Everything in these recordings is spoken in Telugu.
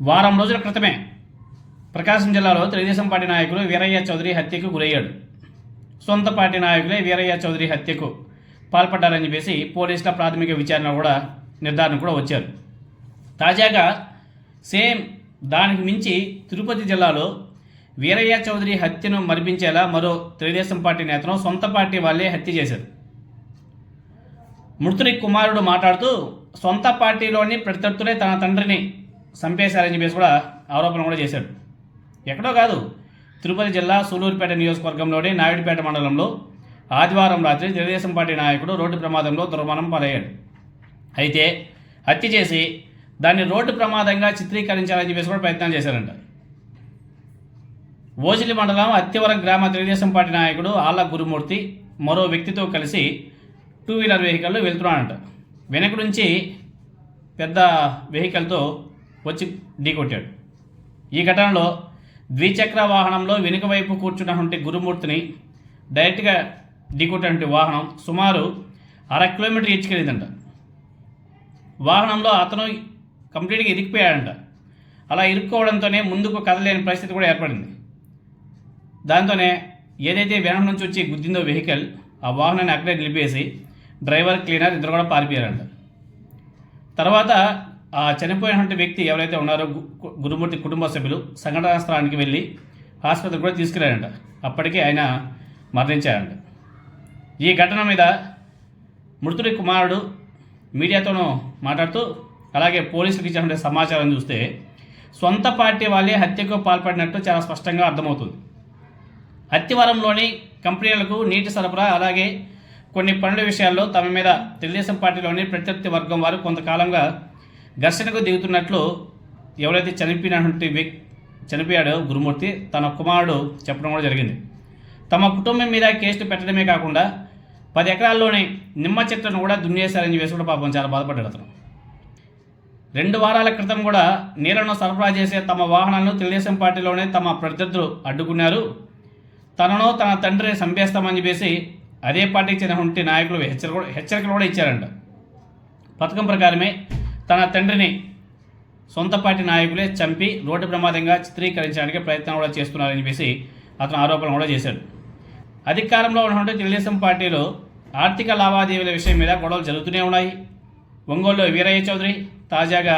వారం రోజుల క్రితమే ప్రకాశం జిల్లాలో తెలుగుదేశం పార్టీ నాయకులు వీరయ్య చౌదరి హత్యకు గురయ్యాడు. సొంత పార్టీ నాయకులే వీరయ్య చౌదరి హత్యకు పాల్పడ్డారని చెప్పేసి పోలీసుల ప్రాథమిక విచారణ కూడా నిర్ధారణ కూడా వచ్చారు. తాజాగా సేమ్ దానికి మించి తిరుపతి జిల్లాలో వీరయ్య చౌదరి హత్యను మరిపించేలా మరో తెలుగుదేశం పార్టీ నేతను సొంత పార్టీ వాళ్ళే హత్య చేశారు. మృతుని కుమారుడు మాట్లాడుతూ సొంత పార్టీలోని ప్రత్యర్థులే తన తండ్రిని చంపేశారని చెప్పేసి కూడా ఆరోపణ కూడా చేశాడు. ఎక్కడో కాదు తిరుపతి జిల్లా సూలూరుపేట నియోజకవర్గంలోని నాయుడుపేట మండలంలో ఆదివారం రాత్రి తెలుగుదేశం పార్టీ నాయకుడు రోడ్డు ప్రమాదంలో దుర్మరణం పాలయ్యాడు. అయితే హత్య చేసి దాన్ని రోడ్డు ప్రమాదంగా చిత్రీకరించాలని చెప్పేసి కూడా ప్రయత్నం చేశారంట. ఓజిలి మండలం అత్తివరం గ్రామ తెలుగుదేశం పార్టీ నాయకుడు ఆళ్ళ గురుమూర్తి మరో వ్యక్తితో కలిసి టూ వీలర్ వెహికల్లో వెళ్తున్నాడంట. వెనక నుంచి పెద్ద వెహికల్తో వచ్చి ఢీకొట్టాడు. ఈ ఘటనలో ద్విచక్ర వాహనంలో వెనుక వైపు కూర్చున్నటువంటి గురుమూర్తిని డైరెక్ట్గా ఢీకొట్టినటువంటి వాహనం సుమారు అర కిలోమీటర్ ఇచ్చుకెళ్ళిందంట వాహనంలో అతను కంప్లీట్గా ఇరికిపోయాడంట. అలా ఇరుక్కోవడంతోనే ముందుకు కదలేని పరిస్థితి కూడా ఏర్పడింది. దాంతోనే ఏదైతే వెనక నుంచి వచ్చి గుద్దిందో వెహికల్ ఆ వాహనాన్ని అక్కడే నిలిపేసి డ్రైవర్ క్లీనర్ ఇద్దరు కూడా పారిపోయారంట. తర్వాత ఆ చనిపోయినటువంటి వ్యక్తి ఎవరైతే ఉన్నారో గురుమూర్తి కుటుంబ సభ్యులు సంఘటనా స్థలానికి వెళ్ళి ఆసుపత్రికి కూడా తీసుకెళ్ళారంట అప్పటికే ఆయన మరణించారంట ఈ ఘటన మీద మృతుడి కుమారుడు మీడియాతోనూ మాట్లాడుతూ అలాగే పోలీసులకు ఇచ్చినటువంటి సమాచారం చూస్తే సొంత పార్టీ వాళ్ళే హత్యకు పాల్పడినట్టు చాలా స్పష్టంగా అర్థమవుతుంది. అత్తివరంలోని కంపెనీలకు నీటి సరఫరా అలాగే కొన్ని పనుల విషయాల్లో తమ మీద తెలుగుదేశం పార్టీలోని ప్రత్యర్థి వర్గం వారు కొంతకాలంగా ఘర్షణకు దిగుతున్నట్లు ఎవరైతే చనిపోయినటువంటి వ్యక్తి చనిపోయాడో గురుమూర్తి తన కుమారుడు చెప్పడం కూడా జరిగింది. తమ కుటుంబం మీద కేసులు పెట్టడమే కాకుండా పది ఎకరాల్లోనే నిమ్మ చెట్లను కూడా దున్నేశారని చెప్పేసి కూడా పాపం చాలా బాధపడ్డాడు అతను. రెండు వారాల క్రితం కూడా నీళ్ళను సరఫరా చేసే తమ వాహనాలను తెలుగుదేశం పార్టీలోనే తమ ప్రత్యర్థులు అడ్డుకున్నారు. తనను తన తండ్రిని చంపేస్తామని చెప్పేసి అదే పార్టీకి చెందినటువంటి నాయకులు హెచ్చరిక హెచ్చరికలు కూడా ఇచ్చారంట. పథకం ప్రకారమే తన తండ్రిని సొంత పార్టీ నాయకులే చంపి రోడ్డు ప్రమాదంగా చిత్రీకరించడానికి ప్రయత్నం కూడా చేస్తున్నారని చెప్పేసి అతను ఆరోపణ కూడా చేశాడు. అధికారంలో ఉన్నటువంటి తెలుగుదేశం పార్టీలో ఆర్థిక లావాదేవీల విషయం మీద గొడవలు జరుగుతూనే ఉన్నాయి. ఒంగోలులో వీరయ్య చౌదరి తాజాగా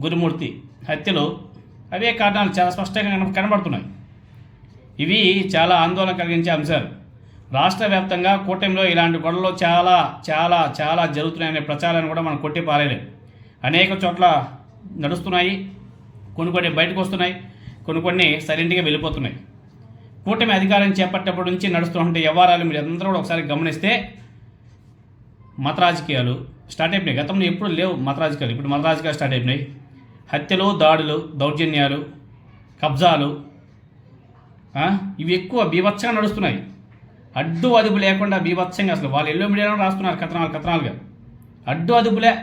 గురుమూర్తి హత్యలు అవే కారణాలు చాలా స్పష్టంగా కనబడుతున్నాయి. ఇవి చాలా ఆందోళన కలిగించే అంశాలు. రాష్ట్ర వ్యాప్తంగా కూటమిలో ఇలాంటి గొడవలు చాలా చాలా చాలా జరుగుతున్నాయనే ప్రచారాన్ని కూడా మనం కొట్టి పారేయలేం అనేక చోట్ల నడుస్తున్నాయి కొన్ని కొన్ని బయటకు వస్తున్నాయి కొన్ని కొన్ని సైలెంట్గా వెళ్ళిపోతున్నాయి. కూటమి అధికారం చేపట్టేప్పటి నుంచి నడుస్తున్నటువంటి వ్యవహారాలు మీరు అందరూ కూడా ఒకసారి గమనిస్తే మత రాజకీయాలు స్టార్ట్ అయిపోయినాయి. గతంలో ఎప్పుడు లేవు మత రాజకీయాలు. ఇప్పుడు మత రాజకీయాలు స్టార్ట్ అయిపోయినాయి. హత్యలు దాడులు దౌర్జన్యాలు కబ్జాలు ఇవి ఎక్కువ బీభత్సంగా నడుస్తున్నాయి. అడ్డు అదుపు లేకుండా బీభత్సంగా అసలు వాళ్ళు ఎల్లో మీడియాలో రాస్తున్నారు కథనాలు కథనాలుగా. అడ్డు అదుపులే.